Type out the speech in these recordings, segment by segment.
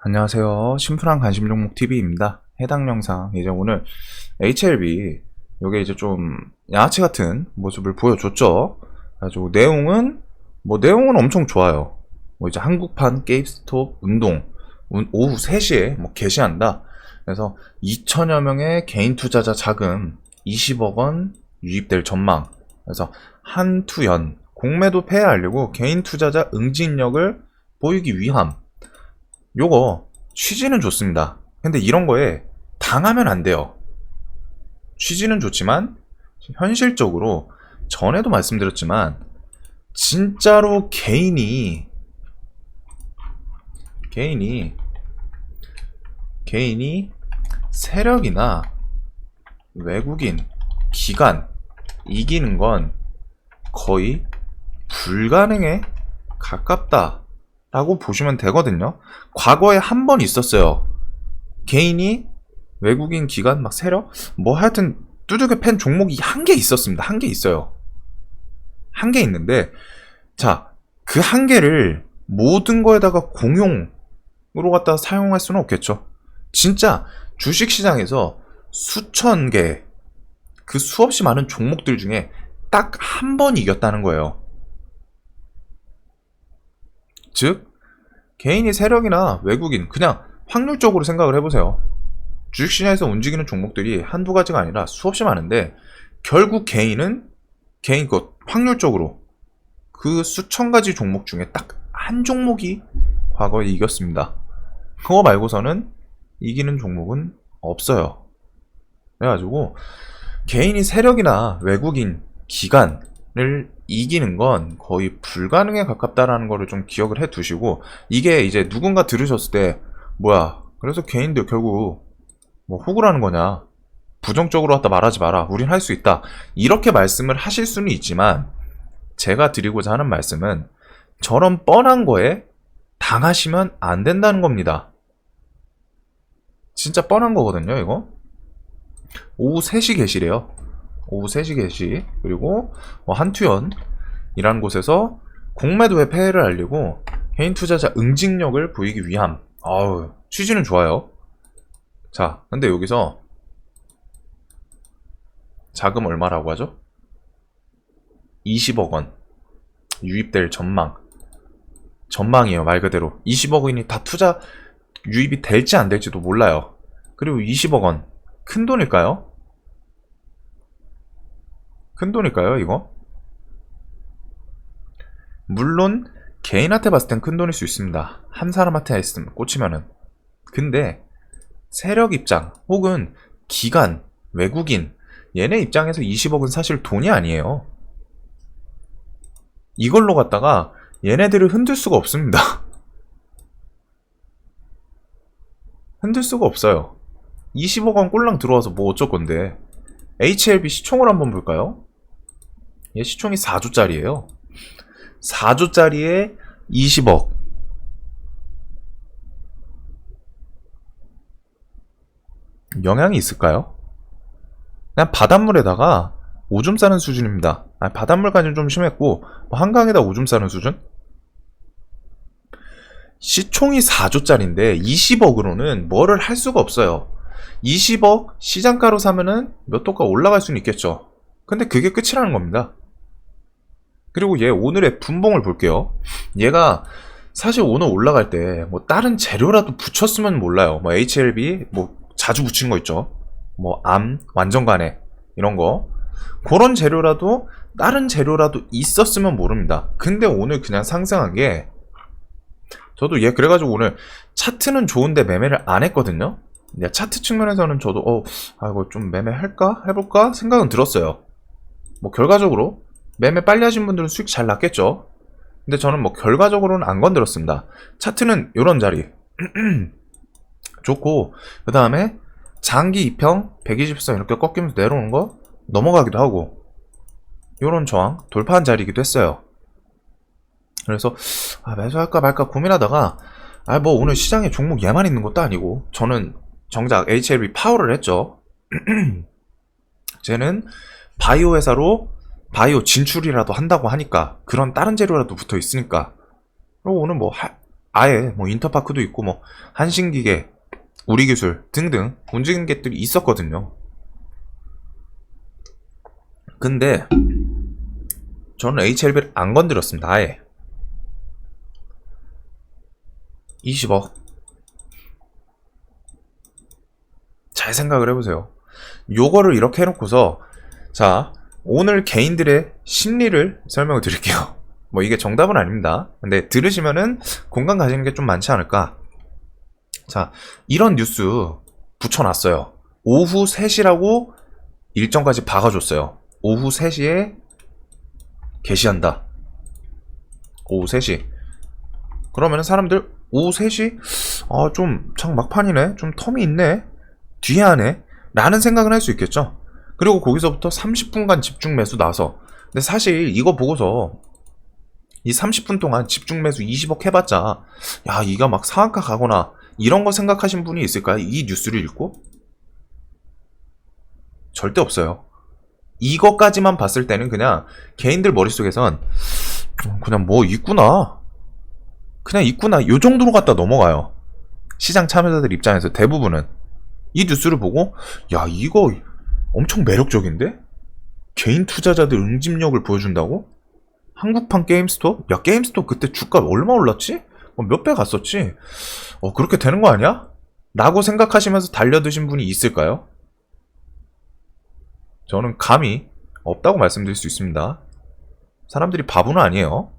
안녕하세요. 심플한 관심 종목 TV입니다. 해당 영상 이제 오늘 HLB 요게 이제 좀 양아치 같은 모습을 보여줬죠. 그래가지고 내용은 뭐 내용은 엄청 좋아요. 뭐 이제 한국판 게임스톱 운동 운- 오후 3시에 뭐 개시한다. 그래서 2천여 명의 개인 투자자 자금 20억 원 유입될 전망. 그래서 한투연 공매도 폐해하려고 개인 투자자 응징력을 보이기 위함. 요거 취지는 좋습니다. 근데 이런 거에 당하면 안 돼요. 취지는 좋지만 현실적으로 전에도 말씀드렸지만 진짜로 개인이 개인이 개인이 세력이나 외국인 기관 이기는 건 거의 불가능에 가깝다. 라고 보시면 되거든요. 과거에 한 번 있었어요. 개인이 외국인 기관 막 세력 뭐 하여튼 두둑에 팬 종목이 한 개 있었습니다. 한 개 있어요. 한 개 있는데 자, 그 한 개를 모든 거에다가 공용으로 갖다 사용할 수는 없겠죠. 진짜 주식 시장에서 수천 개 그 수없이 많은 종목들 중에 딱 한 번 이겼다는 거예요. 즉, 개인이 세력이나 외국인, 그냥 확률적으로 생각을 해보세요. 주식시장에서 움직이는 종목들이 한두 가지가 아니라 수없이 많은데, 결국 개인은, 개인 것, 확률적으로 그 수천 가지 종목 중에 딱 한 종목이 과거에 이겼습니다. 그거 말고서는 이기는 종목은 없어요. 그래가지고, 개인이 세력이나 외국인, 기관 을 이기는 건 거의 불가능에 가깝다라는 거를 좀 기억을 해 두시고 이게 이제 누군가 들으셨을 때 뭐야 그래서 개인들 결국 뭐 호구라는 거냐 부정적으로 갖다 말하지 마라 우린 할 수 있다 이렇게 말씀을 하실 수는 있지만 제가 드리고자 하는 말씀은 저런 뻔한 거에 당하시면 안 된다는 겁니다. 진짜 뻔한 거거든요 이거. 오후 3시 계시래요 오후 3시 개시 그리고 뭐 한투연이라는 곳에서 공매도의 폐해를 알리고 개인 투자자 응징력을 보이기 위함. 아우 취지는 좋아요. 자 근데 여기서 자금 얼마라고 하죠? 20억 원. 유입될 전망. 전망이에요 말 그대로. 20억 원이 다 투자 유입이 될지 안 될지도 몰라요. 그리고 20억 원. 큰 돈일까요? 큰 돈일까요, 이거? 물론 개인한테 봤을 땐 큰 돈일 수 있습니다. 한 사람한테 했으면 꽂히면은. 근데 세력 입장 혹은 기관, 외국인 얘네 입장에서 20억은 사실 돈이 아니에요. 이걸로 갖다가 얘네들을 흔들 수가 없습니다. 흔들 수가 없어요. 20억 원 꼴랑 들어와서 뭐 어쩔 건데. HLB 시총을 한번 볼까요? 얘 시총이 4조짜리예요. 4조짜리에 20억. 영향이 있을까요? 그냥 바닷물에다가 오줌 싸는 수준입니다. 아, 바닷물까지는 좀 심했고 뭐 한강에다 오줌 싸는 수준? 시총이 4조짜리인데 20억으로는 뭐를 할 수가 없어요. 20억 시장가로 사면은 몇 도가 올라갈 수는 있겠죠. 근데 그게 끝이라는 겁니다. 그리고 얘 오늘의 분봉을 볼게요. 얘가 사실 오늘 올라갈 때 뭐 다른 재료라도 붙였으면 몰라요. 뭐 HLB 뭐 자주 붙이는 거 있죠. 뭐 암, 완전간에 이런 거. 그런 재료라도 다른 재료라도 있었으면 모릅니다. 근데 오늘 그냥 상승한 게 저도 얘 그래가지고 오늘 차트는 좋은데 매매를 안 했거든요. 근데 차트 측면에서는 저도 어, 아 이거 좀 매매할까 해볼까 생각은 들었어요. 뭐 결과적으로 매매 빨리 하신 분들은 수익 잘 났겠죠. 근데 저는 뭐 결과적으로는 안 건드렸습니다. 차트는 요런 자리 좋고 그 다음에 장기 2평 120선 이렇게 꺾이면서 내려오는 거 넘어가기도 하고 요런 저항 돌파한 자리이기도 했어요. 그래서 아, 매수할까 말까 고민하다가 아 뭐 오늘 시장에 종목 얘만 있는 것도 아니고 저는 정작 HLB 파워를 했죠. 쟤는 바이오 회사로 바이오 진출이라도 한다고 하니까 그런 다른 재료라도 붙어 있으니까 그리고 오늘 뭐 할- 아예 뭐 인터파크도 있고 뭐 한신기계, 우리 기술 등등 움직이는 것들이 있었거든요. 근데 저는 HLB를 안 건드렸습니다. 아예 20억 잘 생각을 해보세요. 요거를 이렇게 해놓고서 자 오늘 개인들의 심리를 설명을 드릴게요. 뭐 이게 정답은 아닙니다. 근데 들으시면은 공감 가시는 게 좀 많지 않을까. 자 이런 뉴스 붙여놨어요. 오후 3시라고 일정까지 박아줬어요. 오후 3시에 게시한다. 오후 3시. 그러면 사람들 오후 3시? 아, 좀, 참 막판이네. 좀 텀이 있네. 뒤에 하네. 라는 생각을 할 수 있겠죠. 그리고 거기서부터 30분간 집중 매수 나서. 근데 사실 이거 보고서 이 30분 동안 집중 매수 20억 해봤자, 야, 이가 막 상한가 가거나 이런 거 생각하신 분이 있을까요? 이 뉴스를 읽고? 절대 없어요. 이것까지만 봤을 때는 그냥 개인들 머릿속에선 음, 그냥 뭐 있구나. 그냥 있구나. 요 정도로 갖다 넘어가요. 시장 참여자들 입장에서 대부분은 이 뉴스를 보고 야 이거 엄청 매력적인데? 개인 투자자들 응집력을 보여준다고? 한국판 게임스톱 야 게임스톱 그때 주가 얼마 올랐지? 어, 몇배 갔었지? 어 그렇게 되는 거 아니야? 라고 생각하시면서 달려드신 분이 있을까요? 저는 감이 없다고 말씀드릴 수 있습니다. 사람들이 바보는 아니에요.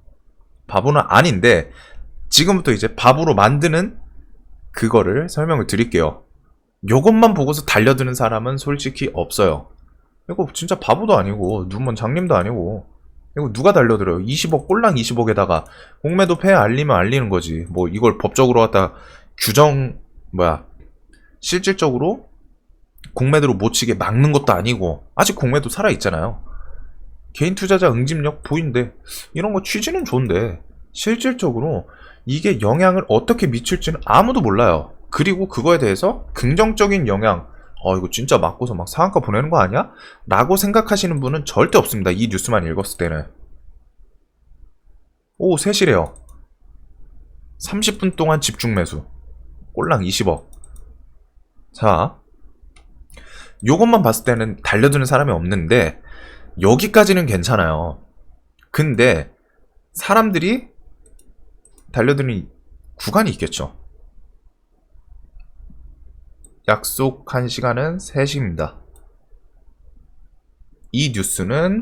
바보는 아닌데 지금부터 이제 바보로 만드는 그거를 설명을 드릴게요. 요것만 보고서 달려드는 사람은 솔직히 없어요. 이거 진짜 바보도 아니고 눈먼 장님도 아니고 이거 누가 달려들어요? 20억 꼴랑 20억에다가 공매도 폐 알리면 알리는 거지. 뭐 이걸 법적으로 갖다 규정 뭐야 실질적으로 공매도로 못 치게 막는 것도 아니고 아직 공매도 살아 있잖아요. 개인 투자자 응집력 보인데 이런 거 취지는 좋은데 실질적으로 이게 영향을 어떻게 미칠지는 아무도 몰라요. 그리고 그거에 대해서 긍정적인 영향, 어, 이거 진짜 맞고서 막 상한가 보내는 거 아니야? 라고 생각하시는 분은 절대 없습니다. 이 뉴스만 읽었을 때는. 오, 셋이래요. 30분 동안 집중 매수. 꼴랑 20억. 자, 요것만 봤을 때는 달려드는 사람이 없는데, 여기까지는 괜찮아요. 근데, 사람들이 달려드는 구간이 있겠죠. 약속한 시간은 3시입니다. 이 뉴스는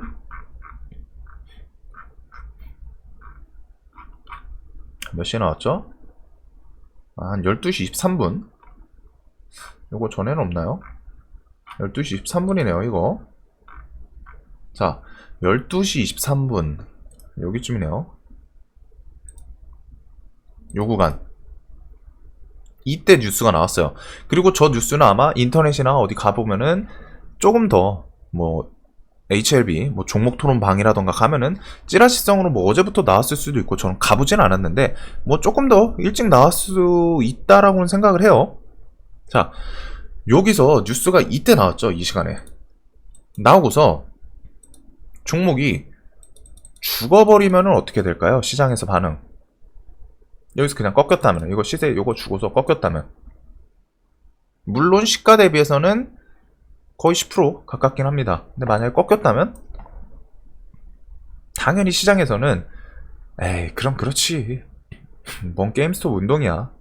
몇 시에 나왔죠? 아, 한 12시 23분. 이거 전에는 없나요? 12시 23분이네요, 이거. 자, 12시 23분. 여기쯤이네요. 요 구간. 이때 뉴스가 나왔어요. 그리고 저 뉴스는 아마 인터넷이나 어디 가보면은 조금 더 뭐 HLB 뭐 종목 토론 방이라던가 가면은 찌라시성으로 뭐 어제부터 나왔을 수도 있고 저는 가보진 않았는데 뭐 조금 더 일찍 나왔을 수 있다라고는 생각을 해요. 자 여기서 뉴스가 이때 나왔죠 이 시간에 나오고서 종목이 죽어버리면은 어떻게 될까요? 시장에서 반응. 여기서 그냥 꺾였다면 이거 시세 요거 주고서 꺾였다면 물론 시가 대비해서는 거의 10% 가깝긴 합니다. 근데 만약에 꺾였다면 당연히 시장에서는 에이 그럼 그렇지 뭔 게임스톱 운동이야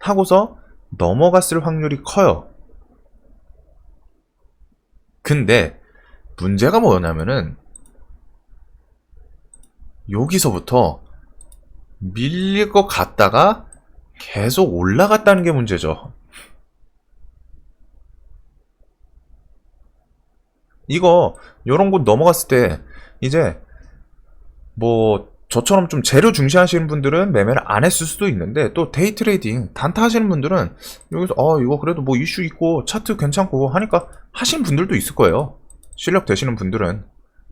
하고서 넘어갔을 확률이 커요. 근데 문제가 뭐냐면은 여기서부터 밀릴 것 같다가 계속 올라갔다는 게 문제죠. 이거 요런 곳 넘어갔을 때 이제 뭐 저처럼 좀 재료 중시하시는 분들은 매매를 안 했을 수도 있는데 또 데이 트레이딩 단타 하시는 분들은 여기서 어 이거 그래도 뭐 이슈 있고 차트 괜찮고 하니까 하시는 분들도 있을 거예요. 실력 되시는 분들은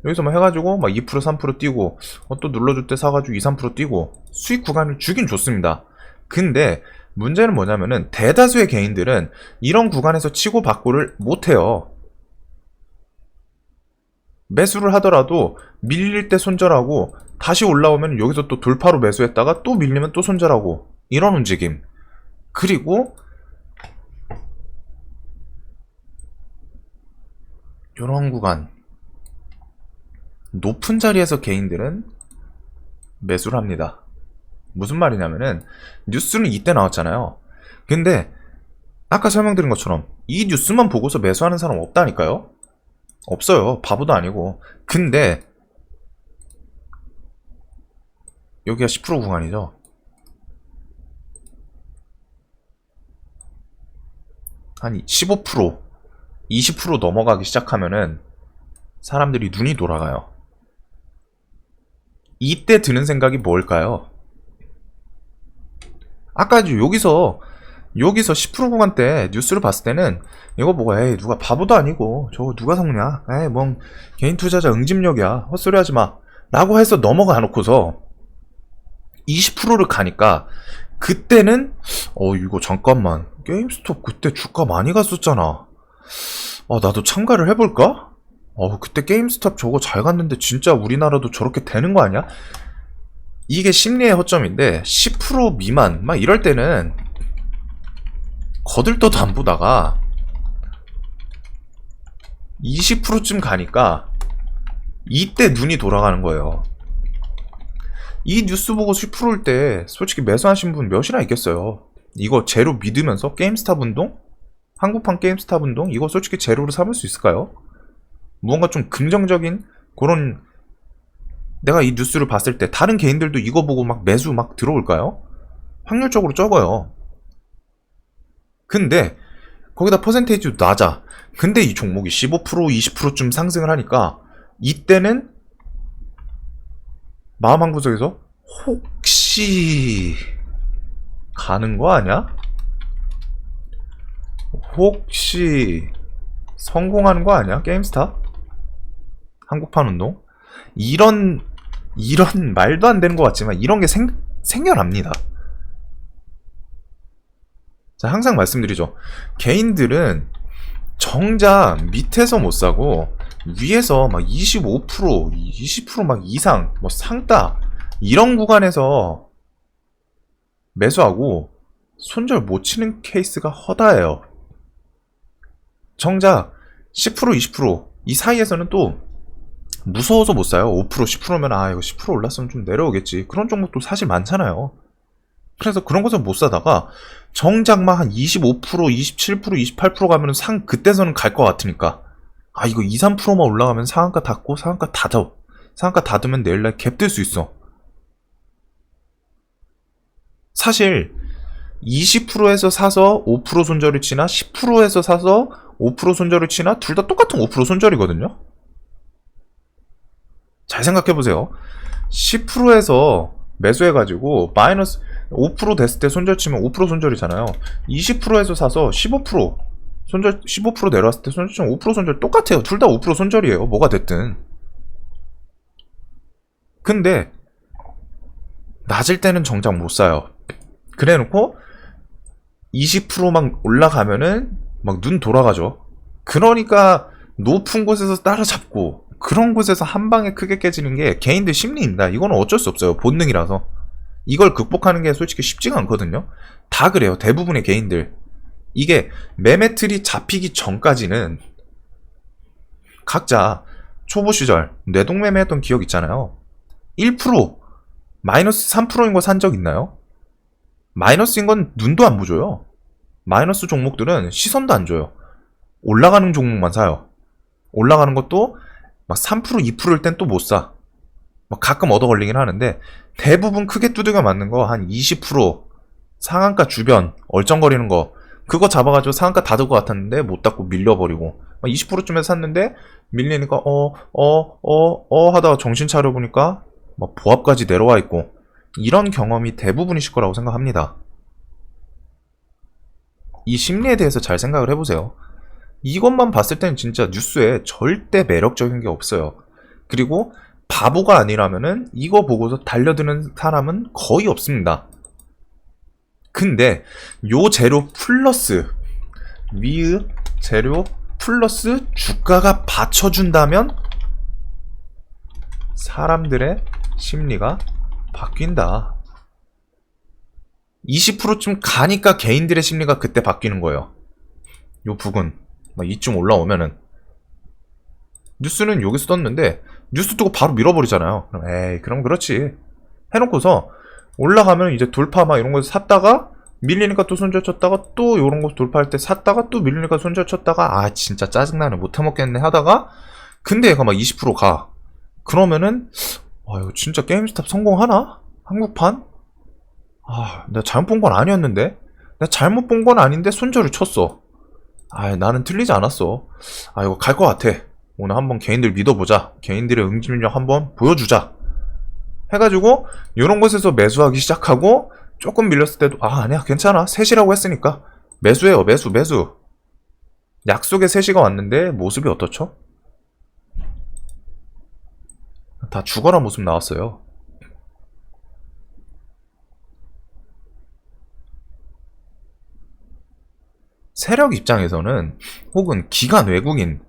여기서 뭐 해가지고 막 2% 3% 뛰고 어, 또 눌러줄 때 사가지고 2, 3% 뛰고 수익 구간을 주긴 좋습니다. 근데 문제는 뭐냐면은 대다수의 개인들은 이런 구간에서 치고 받고를 못해요. 매수를 하더라도 밀릴 때 손절하고 다시 올라오면 여기서 또 돌파로 매수했다가 또 밀리면 또 손절하고 이런 움직임. 그리고 이런 구간 높은 자리에서 개인들은 매수를 합니다. 무슨 말이냐면은 뉴스는 이때 나왔잖아요. 근데 아까 설명드린 것처럼 이 뉴스만 보고서 매수하는 사람 없다니까요. 없어요. 바보도 아니고. 근데 여기가 10% 구간이죠. 한 15%, 20% 넘어가기 시작하면은 사람들이 눈이 돌아가요. 이때 드는 생각이 뭘까요? 아까 여기서 여기서 10% 구간 때 뉴스를 봤을 때는 이거 보고 에이 누가 바보도 아니고 저거 누가 속냐? 에이 뭔 개인 투자자 응집력이야. 헛소리 하지 마. 라고 해서 넘어가 놓고서 20%를 가니까 그때는 어 이거 잠깐만. 게임스톱 그때 주가 많이 갔었잖아. 아 나도 참가를 해볼까? 어 그때 게임스톱 저거 잘 갔는데 진짜 우리나라도 저렇게 되는 거 아니야? 이게 심리의 허점인데 10% 미만 막 이럴 때는 거들떠도 안 보다가 20%쯤 가니까 이때 눈이 돌아가는 거예요. 이 뉴스 보고 10%일 때 솔직히 매수하신 분 몇이나 있겠어요. 이거 제로 믿으면서 게임스탑 운동? 한국판 게임스탑 운동? 이거 솔직히 제로로 삼을 수 있을까요? 무언가 좀 긍정적인 그런 내가 이 뉴스를 봤을 때 다른 개인들도 이거 보고 막 매수 막 들어올까요? 확률적으로 적어요. 근데 거기다 퍼센테이지도 낮아. 근데 이 종목이 15% 20%쯤 상승을 하니까 이때는 마음 한 구석에서 혹시 가는 거 아니야? 혹시 성공하는 거 아니야? 게임스타? 한국판 운동? 이런 이런 말도 안 되는 것 같지만 이런 게 생, 생겨납니다. 자, 항상 말씀드리죠. 개인들은 정작 밑에서 못 사고 위에서 막 25%, 20%막 이상 뭐 상따 이런 구간에서 매수하고 손절 못 치는 케이스가 허다해요. 정작 10%, 20%이 사이에서는 또 무서워서 못 사요. 5%, 10%면 아 이거 10% 올랐으면 좀 내려오겠지. 그런 종목도 사실 많잖아요. 그래서 그런 것을 못 사다가 정작 막한 25%, 27%, 28% 가면 상 그때서는 갈 것 같으니까 아 이거 2, 3%만 올라가면 상한가 닫고 상한가 닫아. 상한가 닫으면 내일날 갭뜰수 있어. 사실 20%에서 사서 5% 손절을 치나 10%에서 사서 5% 손절을 치나 둘 다 똑같은 5% 손절이거든요. 잘 생각해 보세요. 10%에서 매수해가지고 마이너스 5% 됐을 때 손절 치면 5% 손절이잖아요. 20%에서 사서 15% 손절 15% 내려왔을 때 손절 치면 5% 손절 똑같아요. 둘 다 5% 손절이에요. 뭐가 됐든. 근데 낮을 때는 정작 못 사요. 그래 놓고 20%막 올라가면은 막 눈 돌아가죠. 그러니까 높은 곳에서 따라잡고 그런 곳에서 한 방에 크게 깨지는 게 개인들 심리입니다. 이거는 어쩔 수 없어요. 본능이라서. 이걸 극복하는 게 솔직히 쉽지가 않거든요. 다 그래요. 대부분의 개인들. 이게 매매틀이 잡히기 전까지는 각자 초보 시절 뇌동매매 했던 기억 있잖아요. 1% 마이너스 3%인 거 산 적 있나요? 마이너스인 건 눈도 안 보줘요. 마이너스 종목들은 시선도 안 줘요. 올라가는 종목만 사요. 올라가는 것도 막 3% 2%일 땐 또 못 사. 막 가끔 얻어 걸리긴 하는데 대부분 크게 두들겨 맞는 거 한 20% 상한가 주변 얼쩡거리는 거 그거 잡아가지고 상한가 닫을 것 같았는데 못 닫고 밀려버리고 20%쯤에 샀는데 밀리니까 어 어 어 어 하다가 정신 차려 보니까 막 보합까지 내려와 있고 이런 경험이 대부분이실 거라고 생각합니다. 이 심리에 대해서 잘 생각을 해보세요. 이것만 봤을 때는 진짜 뉴스에 절대 매력적인 게 없어요. 그리고 바보가 아니라면은 이거 보고서 달려드는 사람은 거의 없습니다. 근데 요 재료 플러스 위의 재료 플러스 주가가 받쳐준다면 사람들의 심리가 바뀐다. 20%쯤 가니까 개인들의 심리가 그때 바뀌는 거예요. 요 부근. 막 이쯤 올라오면은. 뉴스는 여기서 떴는데, 뉴스 뜨고 바로 밀어버리잖아요. 그럼, 에이, 그럼 그렇지. 해놓고서, 올라가면 이제 돌파 막 이런 거 샀다가, 밀리니까 또 손절 쳤다가, 또 이런 거 돌파할 때 샀다가, 또 밀리니까 손절 쳤다가, 아, 진짜 짜증나네. 못 해먹겠네 하다가, 근데 얘가 막 20% 가. 그러면은, 아, 이거 진짜 게임스탑 성공하나? 한국판? 아, 내가 잘못 본 건 아니었는데? 내가 잘못 본 건 아닌데 손절을 쳤어. 아, 나는 틀리지 않았어. 아, 이거 갈 것 같아. 오늘 한번 개인들 믿어보자. 개인들의 응집력 한번 보여주자. 해가지고, 이런 곳에서 매수하기 시작하고, 조금 밀렸을 때도, 아, 아니야, 괜찮아. 셋이라고 했으니까. 매수해요, 매수, 매수. 약속의 셋이가 왔는데, 모습이 어떻죠? 다 죽어라 모습 나왔어요. 세력 입장에서는 혹은 기관 외국인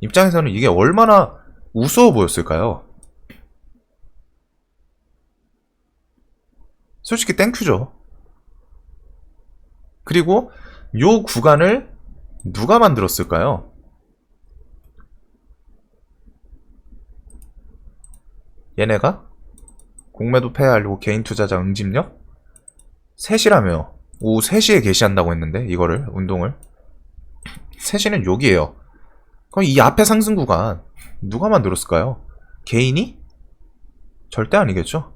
입장에서는 이게 얼마나 우스워 보였을까요? 솔직히 땡큐죠. 그리고 요 구간을 누가 만들었을까요? 얘네가 공매도 폐하려고 개인 투자자 응집력? 셋이라며 오후 3시에 개시한다고 했는데 이거를 운동을 3시는 여기에요 그럼 이 앞에 상승 구간 누가 만들었을까요? 개인이? 절대 아니겠죠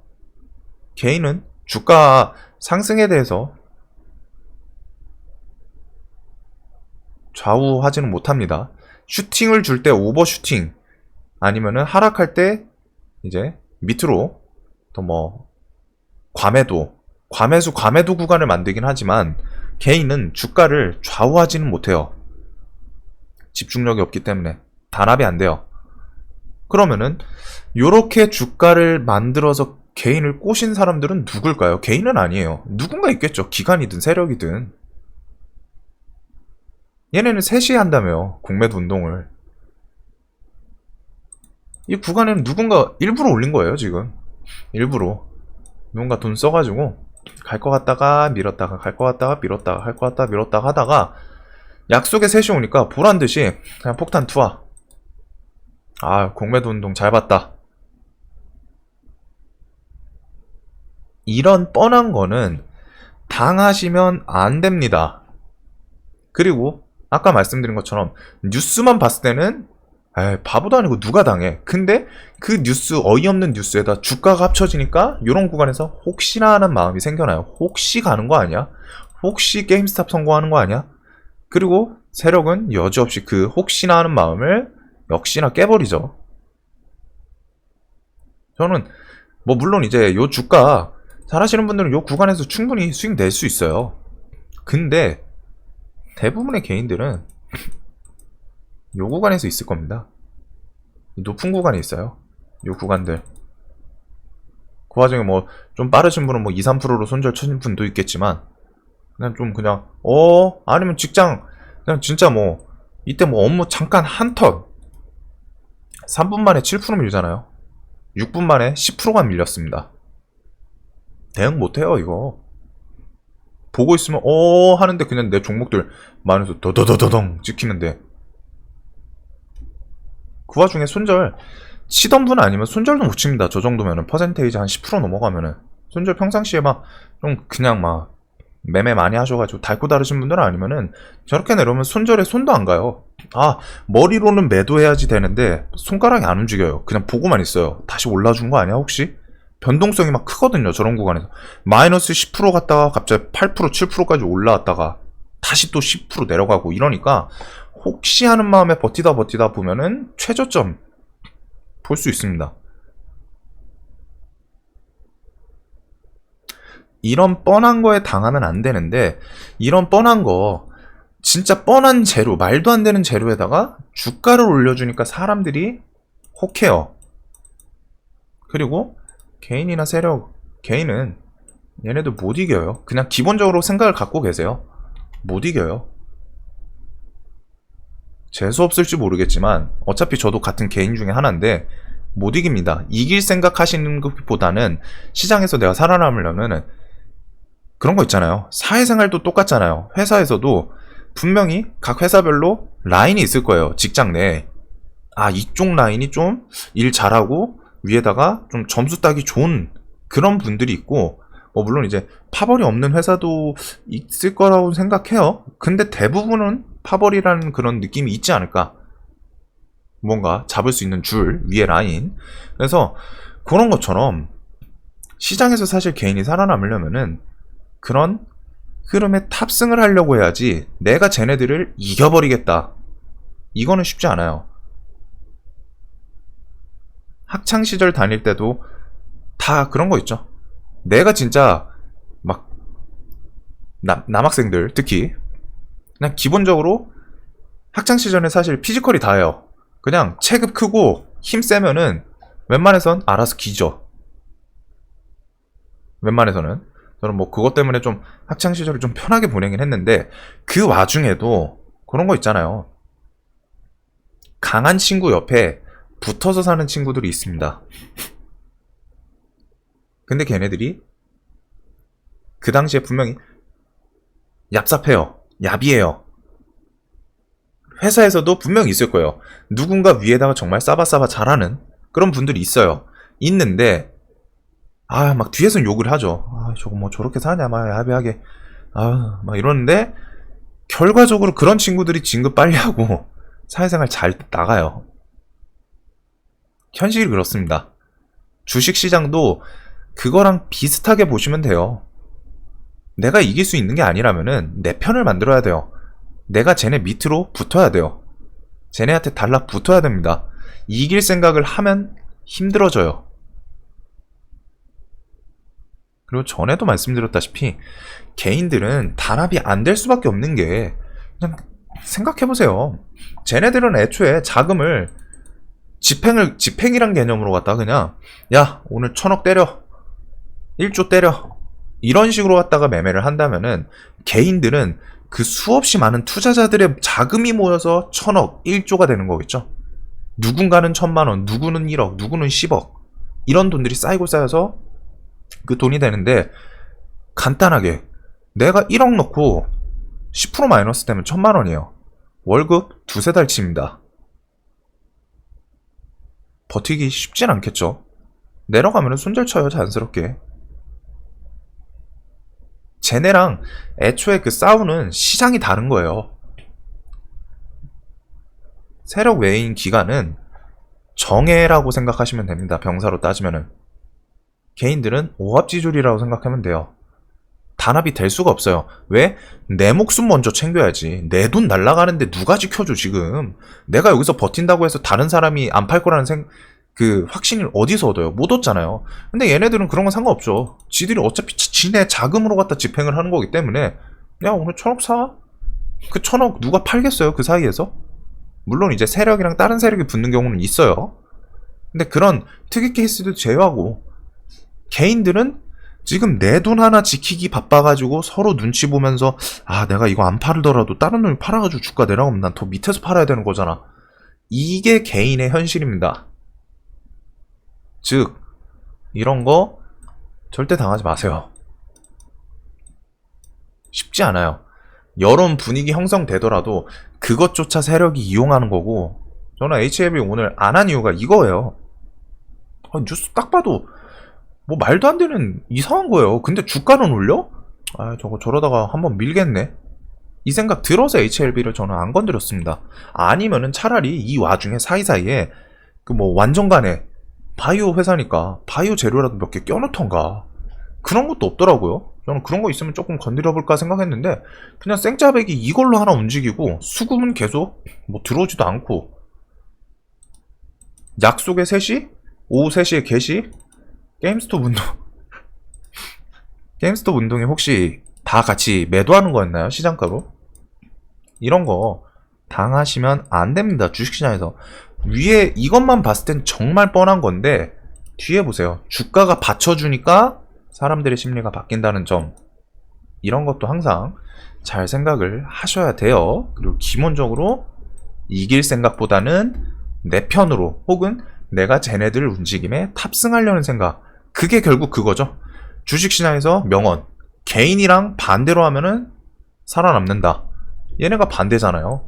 개인은 주가 상승에 대해서 좌우하지는 못합니다 슈팅을 줄 때 오버슈팅 아니면은 하락할 때 이제 밑으로 더뭐 과매도 과매수 과매도 구간을 만들긴 하지만 개인은 주가를 좌우하지는 못해요. 집중력이 없기 때문에 단합이 안 돼요. 그러면은 요렇게 주가를 만들어서 개인을 꼬신 사람들은 누굴까요? 개인은 아니에요. 누군가 있겠죠. 기관이든 세력이든. 얘네는 3시에 한다며요. 공매도 운동을. 이 구간에는 누군가 일부러 올린 거예요, 지금. 일부러. 누군가 돈 써가지고 갈 것 같다가 밀었다가 갈 것 같다가 밀었다가 갈 것 같다가 밀었다가 하다가 약속의 셋이 오니까 보란 듯이 그냥 폭탄 투하. 아, 공매도 운동 잘 봤다. 이런 뻔한 거는 당하시면 안 됩니다. 그리고 아까 말씀드린 것처럼 뉴스만 봤을 때는 에이, 바보도 아니고 누가 당해. 근데 그 뉴스, 어이없는 뉴스에다 주가가 합쳐지니까 이런 구간에서 혹시나 하는 마음이 생겨나요. 혹시 가는 거 아니야? 혹시 게임스탑 성공하는 거 아니야? 그리고 세력은 여지없이 그 혹시나 하는 마음을 역시나 깨버리죠. 저는 뭐 물론 이제 요 주가 잘하시는 분들은 요 구간에서 충분히 수익 낼 수 있어요. 근데 대부분의 개인들은 요 구간에서 있을 겁니다. 높은 구간이 있어요. 요 구간들. 그 와중에 뭐 좀 빠르신 분은 뭐 2, 3%로 손절 쳐진 분도 있겠지만 그냥 좀 그냥 어 아니면 직장 그냥 진짜 뭐 이때 뭐 업무 잠깐 한 턴 3분 만에 7% 밀잖아요. 6분 만에 10%가 밀렸습니다. 대응 못해요 이거. 보고 있으면 어 하는데 그냥 내 종목들 많아서 더더더더덩 찍히는데 그 와중에 손절 치던 분 아니면 손절도 못 칩니다. 저 정도면은 퍼센테이지 한 10% 넘어가면은 손절 평상시에 막 좀 그냥 막 매매 많이 하셔가지고 달고 다르신 분들은 아니면은 저렇게 내려오면 손절에 손도 안 가요. 아 머리로는 매도해야지 되는데 손가락이 안 움직여요. 그냥 보고만 있어요. 다시 올라준 거 아니야 혹시? 변동성이 막 크거든요. 저런 구간에서 마이너스 10% 갔다가 갑자기 8% 7%까지 올라왔다가 다시 또 10% 내려가고 이러니까 혹시 하는 마음에 버티다 버티다 보면은 최저점 볼 수 있습니다. 이런 뻔한 거에 당하면 안 되는데 이런 뻔한 거 진짜 뻔한 재료 말도 안 되는 재료에다가 주가를 올려주니까 사람들이 혹해요. 그리고 개인이나 세력 개인은 얘네들 못 이겨요. 그냥 기본적으로 생각을 갖고 계세요. 못 이겨요. 재수 없을지 모르겠지만 어차피 저도 같은 개인 중에 하나인데 못 이깁니다. 이길 생각 하시는 것보다는 시장에서 내가 살아남으려면은 그런 거 있잖아요. 사회생활도 똑같잖아요. 회사에서도 분명히 각 회사별로 라인이 있을 거예요. 직장 내에. 아, 이쪽 라인이 좀 일 잘하고 위에다가 좀 점수 따기 좋은 그런 분들이 있고, 뭐 물론 이제 파벌이 없는 회사도 있을 거라고 생각해요. 근데 대부분은 파벌이라는 그런 느낌이 있지 않을까. 뭔가 잡을 수 있는 줄, 위에 라인. 그래서 그런 것처럼 시장에서 사실 개인이 살아남으려면은 그런 흐름에 탑승을 하려고 해야지 내가 쟤네들을 이겨버리겠다. 이거는 쉽지 않아요. 학창 시절 다닐 때도 다 그런 거 있죠. 내가 진짜 막 남, 남학생들 특히 그냥 기본적으로 학창 시절에 사실 피지컬이 다예요. 그냥 체급 크고 힘 세면은 웬만해선 알아서 기죠. 웬만해서는 저는 뭐 그것 때문에 좀 학창 시절을 좀 편하게 보내긴 했는데 그 와중에도 그런 거 있잖아요. 강한 친구 옆에 붙어서 사는 친구들이 있습니다. 근데 걔네들이 그 당시에 분명히 얍삽해요. 얍이에요. 회사에서도 분명히 있을 거예요. 누군가 위에다가 정말 싸바싸바 잘하는 그런 분들이 있어요. 있는데 아 막 뒤에서는 욕을 하죠. 아 저거 뭐 저렇게 사냐 막 야비하게 아 막 이러는데 결과적으로 그런 친구들이 진급 빨리 하고 사회생활 잘 나가요. 현실이 그렇습니다. 주식시장도 그거랑 비슷하게 보시면 돼요. 내가 이길 수 있는 게 아니라면은 내 편을 만들어야 돼요. 내가 쟤네 밑으로 붙어야 돼요. 쟤네한테 달라 붙어야 됩니다. 이길 생각을 하면 힘들어져요. 그리고 전에도 말씀드렸다시피 개인들은 단합이 안 될 수밖에 없는 게 그냥 생각해보세요. 쟤네들은 애초에 자금을 집행을 집행이란 개념으로 갖다 그냥 야 오늘 천억 때려 1조 때려 이런 식으로 갖다가 매매를 한다면은 개인들은 그 수없이 많은 투자자들의 자금이 모여서 천억 1조가 되는 거겠죠 누군가는 천만 원 누구는 1억 누구는 10억 이런 돈들이 쌓이고 쌓여서 그 돈이 되는데 간단하게 내가 1억 넣고 10% 마이너스 되면 천만 원이에요 월급 두세 달치입니다 버티기 쉽진 않겠죠. 내려가면 손절 쳐요, 자연스럽게. 쟤네랑 애초에 그 싸우는 시장이 다른 거예요. 세력 외인 기간은 정해라고 생각하시면 됩니다. 병사로 따지면은. 개인들은 오합지졸이라고 생각하면 돼요. 단합이 될 수가 없어요. 왜? 내 목숨 먼저 챙겨야지. 내 돈 날라가는데 누가 지켜줘, 지금. 내가 여기서 버틴다고 해서 다른 사람이 안 팔 거라는 생, 그 확신을 어디서 얻어요? 못 얻잖아요. 근데 얘네들은 그런 건 상관없죠. 지들이 어차피 지- 지네 자금으로 갖다 집행을 하는 거기 때문에, 야, 오늘 천억 사? 그 천억 누가 팔겠어요? 그 사이에서? 물론 이제 세력이랑 다른 세력이 붙는 경우는 있어요. 근데 그런 특이 케이스도 제외하고, 개인들은 지금 내 돈 하나 지키기 바빠가지고 서로 눈치 보면서 아 내가 이거 안 팔더라도 다른 놈이 팔아가지고 주가 내려가면 난 더 밑에서 팔아야 되는 거잖아. 이게 개인의 현실입니다. 즉 이런 거 절대 당하지 마세요. 쉽지 않아요. 여론 분위기 형성되더라도 그것조차 세력이 이용하는 거고 저는 HLB 오늘 안 한 이유가 이거예요. 아, 뉴스 딱 봐도 뭐 말도 안 되는 이상한 거예요. 근데 주가는 올려? 아 저거 저러다가 한번 밀겠네. 이 생각 들어서 HLB를 저는 안 건드렸습니다. 아니면은 차라리 이 와중에 사이사이에 그 뭐 완전 간에 바이오 회사니까 바이오 재료라도 몇 개 껴놓던가 그런 것도 없더라고요. 저는 그런 거 있으면 조금 건드려볼까 생각했는데 그냥 생짜배기 이걸로 하나 움직이고 수급은 계속 뭐 들어오지도 않고 약속의 3시? 오후 3시에 개시? 게임스톱 운동 게임스톱 운동이 혹시 다 같이 매도하는 거였나요? 시장가로? 이런 거 당하시면 안 됩니다. 주식시장에서. 위에 이것만 봤을 땐 정말 뻔한 건데 뒤에 보세요. 주가가 받쳐주니까 사람들의 심리가 바뀐다는 점. 이런 것도 항상 잘 생각을 하셔야 돼요. 그리고 기본적으로 이길 생각보다는 내 편으로 혹은 내가 쟤네들 움직임에 탑승하려는 생각. 그게 결국 그거죠. 주식시장에서 명언. 개인이랑 반대로 하면은 살아남는다. 얘네가 반대잖아요.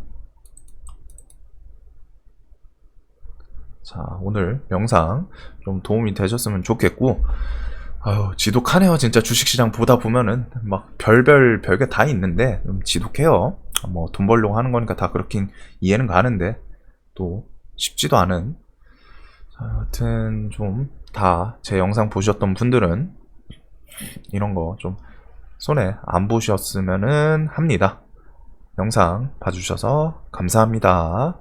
자, 오늘 영상 좀 도움이 되셨으면 좋겠고, 아유, 지독하네요. 진짜 주식시장 보다 보면은 막 별별 별게 다 있는데 좀 지독해요. 뭐 돈 벌려고 하는 거니까 다 그렇긴 이해는 가는데 또 쉽지도 않은. 자, 여튼 좀 다 제 영상 보셨던 분들은 이런 거 좀 손에 안 보셨으면은 합니다. 영상 봐주셔서 감사합니다.